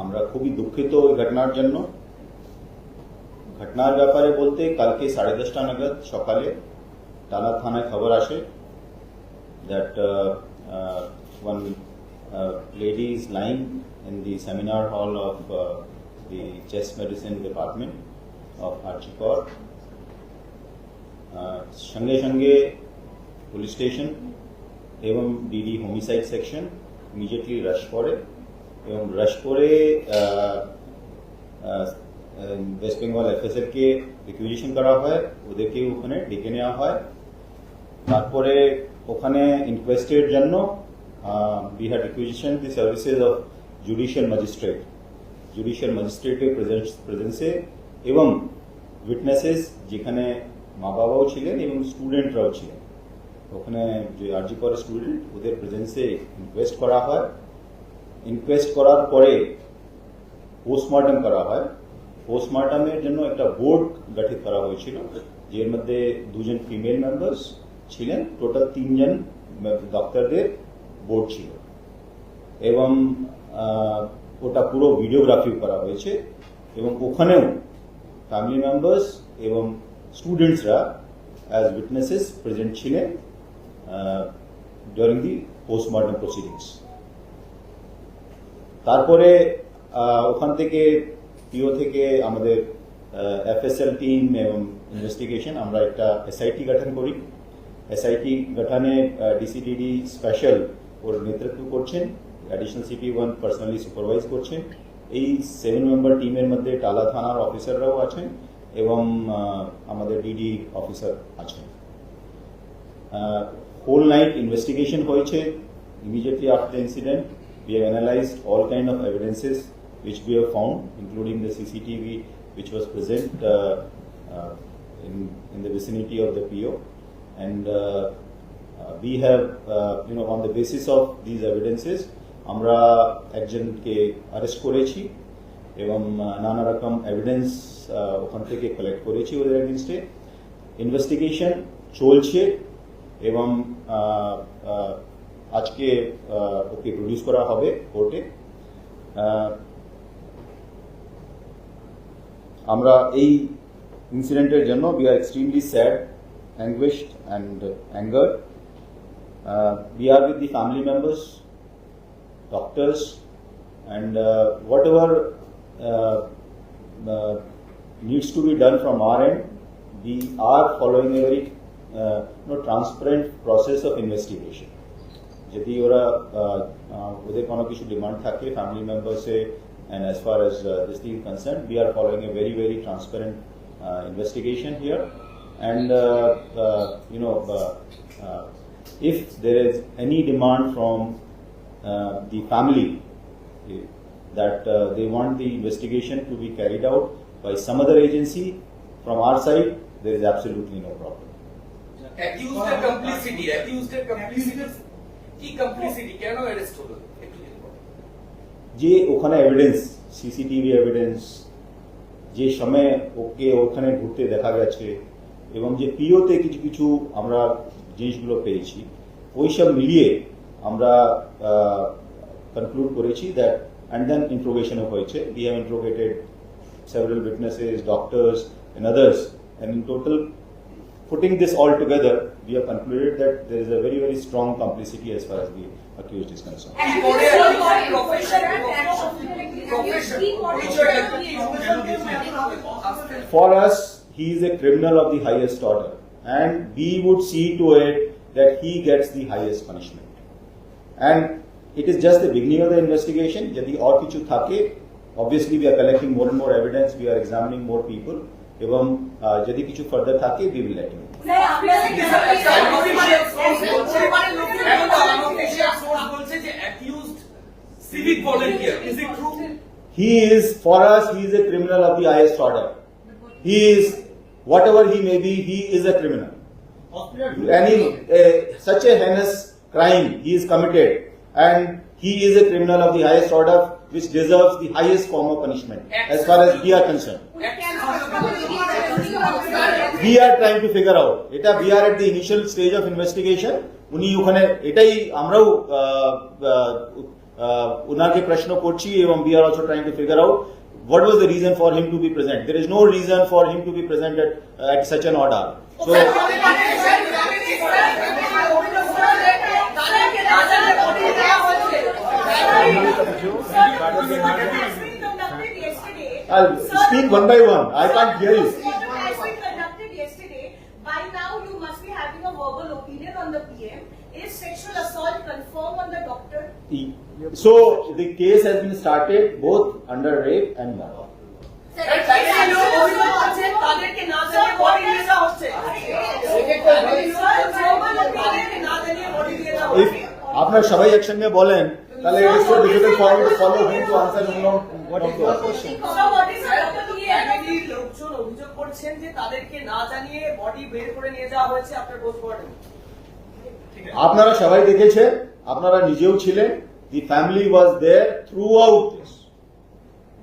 আমরা খুবই দুঃখিত ওই ঘটনার জন্য। ঘটনার ব্যাপারে বলতে কালকে সাড়ে দশটা নাগাদ সকালে টালা থানায় খবর আসে that one lady is lying in the seminar hall of the chest medicine department of R G Kar সঙ্গে সঙ্গে পুলিশ স্টেশন এবং DD homicide section immediately rush করে। এবং রাশ করে ওয়েস্ট বেঙ্গল এফএসএফ কে রিকুইজিশন করা হয়, ওদেরকে ওখানে ডেকে নেওয়া হয়। তারপরে ওখানে ইনকোয়েস্টের জন্য we had requisition the services of judicial magistrate judicial ম্যাজিস্ট্রেটের প্রেজেন্সে এবং উইটনেসেস যেখানে মা বাবাও ছিলেন এবং স্টুডেন্টরাও ছিলেন। ওখানে যে আরজি করে স্টুডেন্ট ওদের প্রেজেন্সে ইনকোয়েস্ট করা হয়। ইনকোয়েস্ট করার পরে পোস্টমর্টম করা হয়। পোস্টমর্টমের জন্য একটা বোর্ড গঠিত করা হয়েছিল, যের মধ্যে দুজন ফিমেল মেম্বার্স ছিলেন। টোটাল তিনজন ডক্টরদের বোর্ড ছিল। এবং ওটা পুরো ভিডিওগ্রাফি করা হয়েছে। এবং ওখানেও ফ্যামিলি মেম্বার্স এবং স্টুডেন্টসরা অ্যাজ উইটনেসেস প্রেজেন্ট ছিলেন ডিউরিং দি পোস্টমর্টম প্রসিডিংস তারপরে ওখান থেকে পিও থেকে আমাদের এফএসএল টিম এবং ইনভেস্টিগেশন আমরা একটা এসআইটি গঠন করি। এসআইটি গঠনে ডিসিডিডি স্পেশাল ওর নেতৃত্ব করছেন additional CP one personally supervise করছেন। এই সেভেন মেম্বার টিমের মধ্যে টালা থানার অফিসাররাও আছেন এবং আমাদের ডিডি অফিসার আছেন। হোল নাইট ইনভেস্টিগেশন হয়েছে। Immediately the incident we have analyzed all kind of evidences which we have found including the cctv which was present uh, uh, in, in the vicinity of the po and uh, uh, we have uh, you know on the basis of these evidences আমরা একজনকে arrest করেছি এবং আহ, নানা রকম evidence ওখান থেকে collect করেছি ওদের এগেনস্টে ইনভেস্টিগেশন চলছে এবং আহ, আহ, আজকে আহ, ওকে প্রডিউস করা হবে কোর্টে আমরা এই ইনসিডেন্টের জন্য we are extremely sad anguished and anger we are with the family members doctors and uh, whatever uh, uh, needs to be done from our end, we are following a very uh, you know, transparent process of investigation. যদি ওরা আহ, আহ, ওদের কোনো কিছু demand থাকে family মেম্বার্সে and as far as this thing concern we are following a very very transparent investigation here and you know if there is any demand from uh, the family eh, that uh, they want the investigation to be carried out by some other agency, from our side, there is absolutely no problem. অ্যাকিউজডের complicity অ্যাকিউজডের complicity যে ওখানে evidence CCTV evidence যে সময় ওকে ওখানে ঘুরতে দেখা গেছে এবং যে পিওতে কিছু কিছু আমরা জিনিসগুলো পেয়েছি ওই সব মিলিয়ে আমরা কনক্লুড করেছি দ্যাট অ্যান্ড দেন ইন্ট্রোগেশনও হয়েছে। We have interrogated several witnesses, doctors, and others. And in total, putting this all together, we have concluded that there is a very, very strong complicity as far as the accused is concerned. And For us, he is a criminal of the highest order, and we would see to it that he gets the highest punishment. And it is just the beginning of the investigation. Obviously we are collecting more and more evidence, we are examining more people. এবং আহ, যদি কিছু further থাকে, we will let you know. Sir আপনারা বলছে যে accused civic volunteer is it true He is, for us, he is a criminal of the highest order. He is, whatever he may be, he is a criminal. Any, uh, such a heinous crime he is committed and he is a criminal of the highest order which deserves the highest form of punishment as far as we are concerned. We are trying to figure out. এটা we are at the initial stage of investigation. উনি ওখানে এটাই আমরাও আহ, আহ, ওনাকে প্রশ্ন করছি এবং we are also trying to figure out what was the reason for him to be present. There is no reason for him to be present at, at such an order. So, তাদেরকে না জানার body দেওয়া হচ্ছে I'll speak one by one. I can't hear you. So, the case has been started both under rape and murder. If আপনার সবাই একসঙ্গে বলেন তাহলে to answer you know what is your question. What is your opinion? ফ্যামিলির লোকজন অভিযোগ করছেন যে তাদেরকে না জানিয়ে বডি বের করে নিয়ে যাওয়া হয়েছে আপনার পোস্টমর্টম আপনারা সবাই দেখেছেন আপনারা নিজেও ছিলেন The family was there throughout this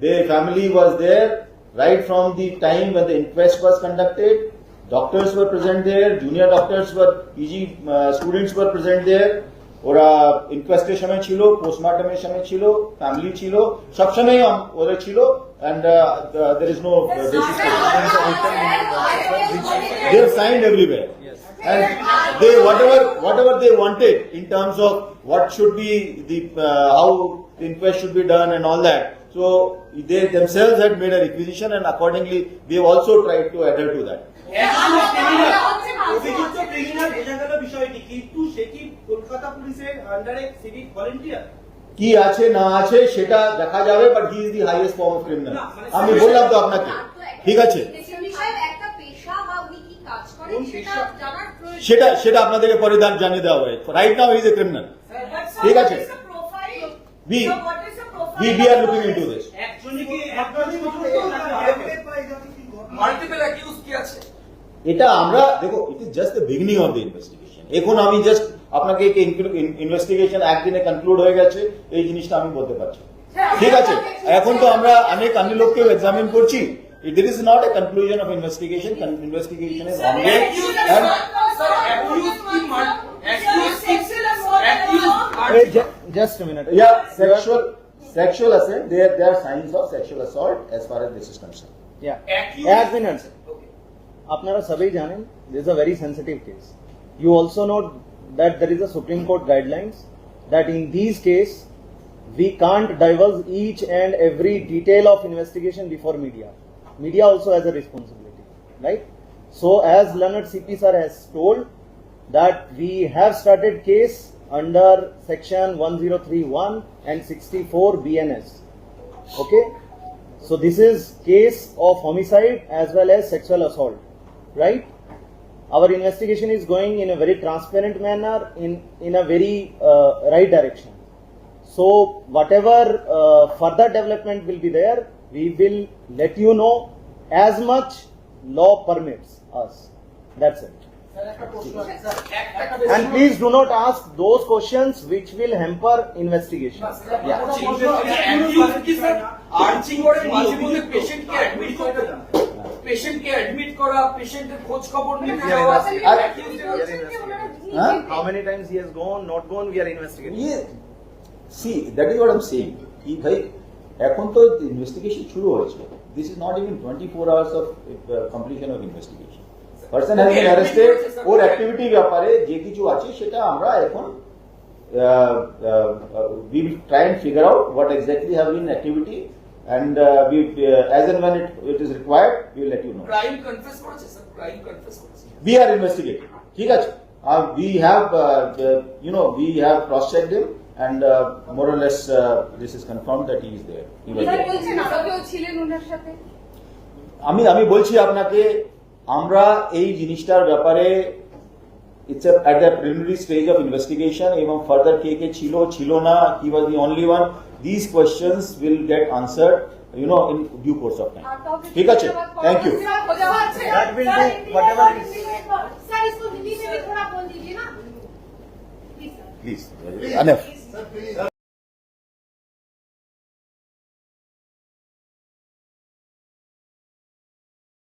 they family was there right from the time when the inquest was conducted doctors were present there junior doctors were pg uh, students were present there ওরা ইনকোয়েস্টের সময় ছিল পোস্টমর্টমের সময় ছিল family ছিল সবসময় আম- ওরা ছিল uh, and there is no basis they have signed everywhere. And they, whatever, whatever they wanted in terms of what should be the, uh, how the inquest should be done and all that. So they themselves had made a requisition and accordingly we have also tried to adhere to that. অভিযুক্ত criminal বোঝা গেল বিষয়টি কিন্তু সে কি কলকাতা পুলিশের আন্ডারে civic volunteer কি আছে না আছে সেটা দেখা যাবে but he is the highest form of criminal মানে আমি বললাম তো আপনাকে ঠিক আছে একটা পেশা বা উনি কি কাজ করেন সেটা? জানার সেটা সেটা আপনাদেরকে পরে দান জানিয়ে দেওয়া হবে। Right now is a criminal ঠিক আছে। কি আছে? এটা আমরা দেখো it is just the beginning of the investigation এখন আমি জাস্ট আপনাকে ইনভেস্টিগেশন একদিনে কনক্লুড হয়ে গেছে এই জিনিসটা আমি বলতে পারছি। ঠিক আছে? এখন তো আমরা অনেক অন্য লোককেও এক্সামিন করছি। It is not a conclusion of investigation investigation is ongoing just a minute. yeah sexual sexual assault there there are signs of sexual assault as far as this is concerned Yeah. accused- এক minute Okay. আপনারা সবাই জানেন this is a very sensitive case you also know that there is a supreme court guidelines that in these case we can't divulge each and every detail of investigation before media media also has a responsibility right so as leonard cp sir has told that we have started case under section 1031 and 64 bns okay? So this is case of homicide as well as sexual assault right? Our investigation is going in a very transparent manner in in a very uh, right direction. So whatever uh, further development will be there we will let you know as much law permits us. That's it and please do not ask those questions which will hamper investigation yeah accused কি sir arching করে মাঝে মধ্যে পেশেন্টকে admit করতে পেশেন্টকে admit করা পেশেন্টের খোঁজ খবর নিতে We are যাওয়া investigating. accused এর- Huh? how many times he has gone not gone we are investigating ये see that is what I am saying কি ভাই এখন তো ইনভেস্টিগেশন শুরু হয়েছে this is not even twenty four hours of completion of investigation person has been arrested or activity ব্যাপারে যে কিছু আছে সেটা আমরা এখন we will try and figure out what exactly have been activity and uh, we uh, as and when it, it is required we will let you know crime confess করেছে sir crime confess করেছে we are investigating ঠিক আছে uh, we have uh, the, you know we have cross checked him and uh, more or less uh, this is confirmed that he is there he was there. আমি আমি বলছি আপনাকে আমরা এই জিনিসটার ব্যাপারে it's at the preliminary stage of investigation এবং further কে কে ছিল ছিল না he was the only one this questions will get answered you know in due course of time আর কাউকে ঠিক আছে থ্যাংক ইউ খোঁজা হচ্ছে That will do whatever is sir इसको हिंदी में भी थोड़ा बोल दीजिए ना प्लीज सर প্লিজ